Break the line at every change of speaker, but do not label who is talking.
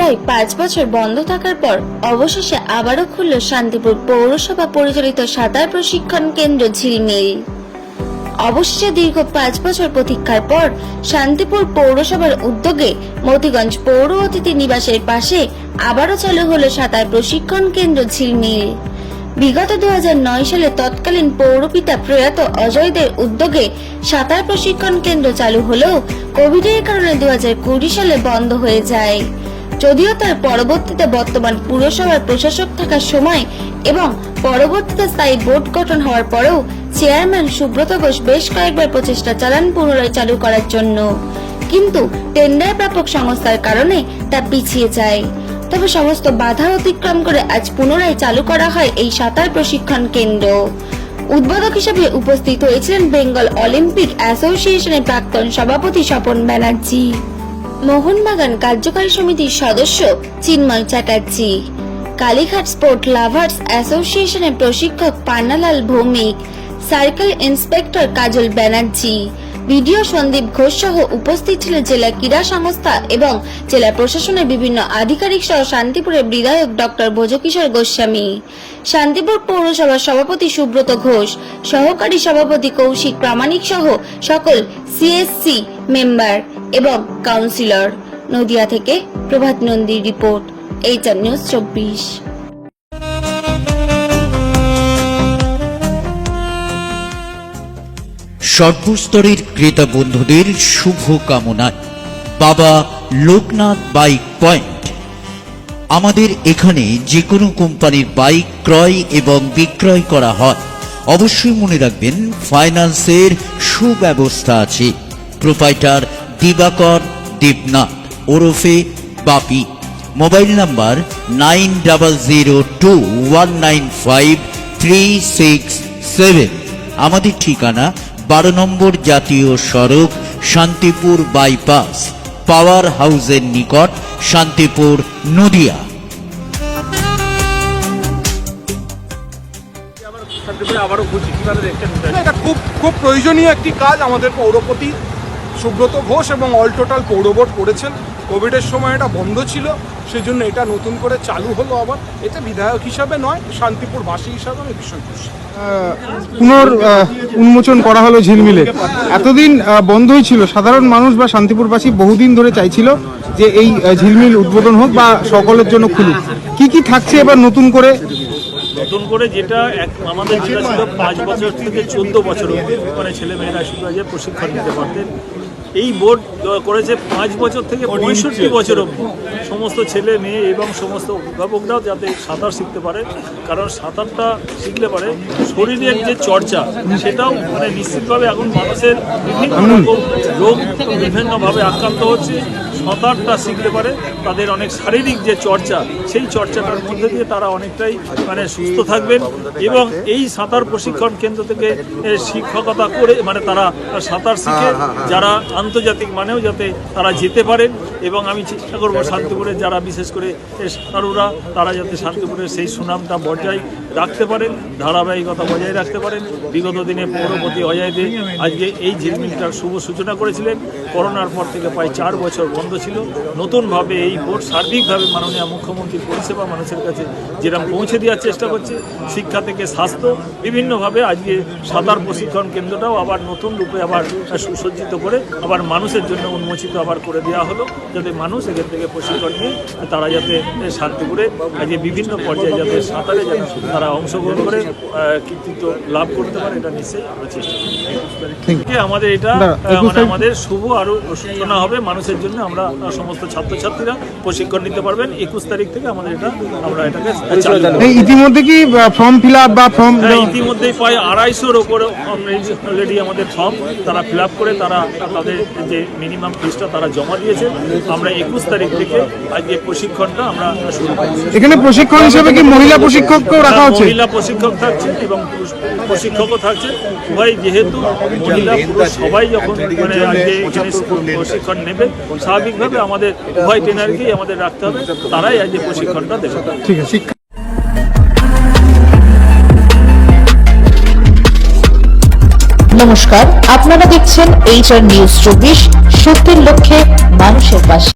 প্রায় পাঁচ বছর বন্ধ থাকার পর অবশেষে আবারও খুলল শান্তিপুর পৌরসভা পরিচালিত সাঁতার প্রশিক্ষণ কেন্দ্র ঝিলমিল। অবশেষে দীর্ঘ পাঁচ বছর প্রতীক্ষার পর শান্তিপুর পৌরসভার উদ্যোগে মতিগঞ্জ পৌর অতিথি নিবাসের পাশে আবারও চালু হলো সাঁতার প্রশিক্ষণ কেন্দ্র ঝিলমিল। বিগত দু সালে তৎকালীন পৌরপিতা প্রয়াত অজয়দের উদ্যোগে সাঁতার প্রশিক্ষণ কেন্দ্র চালু হলেও কোভিডের কারণে দু হাজার কুড়ি সালে বন্ধ হয়ে যায়। যদিও তার পরবর্তীতে বর্তমান পুরসভার প্রশাসক থাকার সময় এবং পরবর্তীতে স্থায়ী বোর্ড গঠন হওয়ার পরেও চেয়ারম্যান সুব্রত ঘোষ বেশ কয়েকবার প্রচেষ্টা চালান পুনরায় চালু করার জন্য। কিন্তু টেন্ডার প্রাপক সংস্থার কারণে তা পিছিয়ে যায়। তবে সমস্ত বাধা অতিক্রম করে আজ পুনরায় চালু করা হয় এই সাঁতার প্রশিক্ষণ কেন্দ্র। উদ্বোধক হিসেবে উপস্থিত হয়েছিলেন বেঙ্গল অলিম্পিক অ্যাসোসিয়েশনের প্রাক্তন সভাপতি স্বপন ব্যানার্জি। মোহনবাগান কার্যকারী সমিতির সদস্য চিন্ময় চ্যাটার্জি। কালীঘাট স্পোর্ট লাভার্স অ্যাসোসিয়েশনের প্রশিক্ষক Pannalal Bhowmick, circle inspector Kajal Banerjee BDO Sandeep Ghosh সহ উপস্থিত ছিলেন জেলা ক্রীড়া সংস্থা এবং জেলা প্রশাসনের বিভিন্ন আধিকারিক সহ শান্তিপুরের বিধায়ক ডক্টর ভোজকিশোর গোস্বামী, শান্তিপুর পৌরসভার সভাপতি সুব্রত ঘোষ, সহকারী সভাপতি কৌশিক প্রামাণিক সহ সকল সিএসসি মেম্বার এবং কাউন্সিলর। নদিয়া থেকে প্রভাত নন্দীর রিপোর্ট, এইচআর নিউজ চব্বিশ।
সর্বস্তরের ক্রেতা বন্ধুদের শুভ কামনায় বাবা লোকনাথ বাইক পয়েন্ট। আমাদের এখানে যে কোনো কোম্পানির বাইক ক্রয় এবং বিক্রয় করা হয়। অবশ্যই মনে রাখবেন, ফাইন্যান্সের সুব্যবস্থা আছে। প্রোপাইটার দিবাকর দেবনাথ ওরফে Bapi. Mobile number nine double zero two one nine five three six seven. আমাদের ঠিকানা বারো নম্বর জাতীয় সড়ক শান্তিপুর বাইপাস পাওয়ার হাউসের নিকট শান্তিপুর নদিয়া।
আবারও
খুব খুব প্রয়োজনীয় একটি কাজ আমাদের পৌরপতি সুব্রত ঘোষ এবং অল টোটাল পৌর বোর্ড করেছেন। কোভিডের সময় এটা বন্ধ ছিল সেই জন্য এটা নতুন করে চালু হলো আবার। এটা বিধায়ক হিসাবে নয়, শান্তিপুরবাসী হিসাবে আমি ভীষণ খুশি।
পুনর উন্মোচন করা হলো ঝিলমিলে। এতদিন বন্ধই ছিল। সাধারণ মানুষ বা শান্তিপুরবাসী বহুদিন ধরে চাইছিল যে এই ঝিলমিল উদ্বোধন হোক বা সকলের জন্য খুলুক। কি কি থাকছে এবার নতুন করে?
নতুন করে যেটা এক আমাদের যেটা ছিল পাঁচ বছর থেকে চোদ্দ বছর অবধি মানে ছেলেমেয়েরা শুধু যে প্রশিক্ষণ নিতে পারতেন। এই বোর্ড করেছে পাঁচ বছর থেকে পঁয়ষট্টি বছর অব্দি সমস্ত ছেলে মেয়ে এবং সমস্ত অভিভাবকরাও যাতে সাঁতার শিখতে পারে কারণ সাঁতারটা শিখলে পারে শরীরের যে চর্চা সেটাও মানে নিশ্চিতভাবে এখন মানুষের বিভিন্ন রকম রোগ বিভিন্নভাবে আক্রান্ত হচ্ছে। সাঁতারটা শিখতে পারে। তাদের অনেক শারীরিক যে চর্চা সেই চর্চাটার মধ্যে দিয়ে তারা অনেকটাই মানে সুস্থ থাকবেন এবং এই সাঁতার প্রশিক্ষণ কেন্দ্র থেকে শিক্ষকতা করে মানে তারা সাঁতার শিখে যারা আন্তর্জাতিক মানেও যাতে তারা যেতে পারেন এবং আমি চেষ্টা করব শান্তিপুরে যারা বিশেষ করে সাঁতারুরা তারা যাতে শান্তিপুরের সেই সুনামটা বজায় রাখতে পারেন ধারাবাহিকতা বজায় রাখতে পারেন। বিগত দিনে পৌরপতি অজয় দে আজকে এই ঝিলমিলটার শুভ সূচনা করেছিলেন। করোনার পর থেকে প্রায় চার বছর বন্ধ ছিল। নতুনভাবে এই বোর্ড সার্বিকভাবে মাননীয় মুখ্যমন্ত্রীর পরিষেবা মানুষের কাছে যেরকম পৌঁছে দেওয়ার চেষ্টা করছে শিক্ষা থেকে স্বাস্থ্য বিভিন্নভাবে আজকে সাঁতার প্রশিক্ষণ কেন্দ্রটাও আবার নতুন রূপে আবার সুসজ্জিত করে আবার মানুষের জন্য উন্মোচিত আবার করে দেওয়া হলো যাতে মানুষ এখান থেকে প্রশিক্ষণ নিয়ে তারা যাতে শান্তিপুরে আজকে বিভিন্ন পর্যায়ে যাতে সাঁতারে যাতে তারা অংশগ্রহণ করে কৃতিত্ব লাভ করতে পারে এটা নিশ্চয়ই আমরা চেষ্টা করি আমাদের এটা মানে আমাদের শুভ আরও সূচনা হবে। মানুষের জন্য আমরা সমস্ত ছাত্রছাত্রীরা প্রশিক্ষণ নিতে পারবেন। একুশ তারিখ থেকে আমাদের এটা আমরা এটাকে
ইতিমধ্যে কি ফর্ম ফিল আপ বা ফর্ম
হ্যাঁ ইতিমধ্যেই প্রায় আড়াইশোর ওপরে অলরেডি আমাদের ফর্ম তারা ফিল আপ করে তারা তাদের যে মিনিমাম ফিসটা তারা জমা দিয়েছে। আমরা একুশ তারিখ থেকে আজকে প্রশিক্ষণটা আমরা শুরু করছি।
এখানে প্রশিক্ষণ হিসেবে কি মহিলা প্রশিক্ষককেও রাখা হচ্ছে?
মহিলা প্রশিক্ষক থাকছে এবং প্রশিক্ষকও থাকছে। উভয় যেহেতু মহিলা পুরুষ সবাই যখন মানে আজকে প্রশিক্ষণ নেবে। স্বাভাবিকভাবে আমাদের উভয় ট্রেনারকেই আমাদের রাখতে হবে। তারাই আজকে প্রশিক্ষণটা দেবে।
ঠিক আছে।
নমস্কার। আপনারা দেখছেন এইচআর নিউজ চব্বিশ। সত্যের লক্ষ্যে মানুষের পাশে।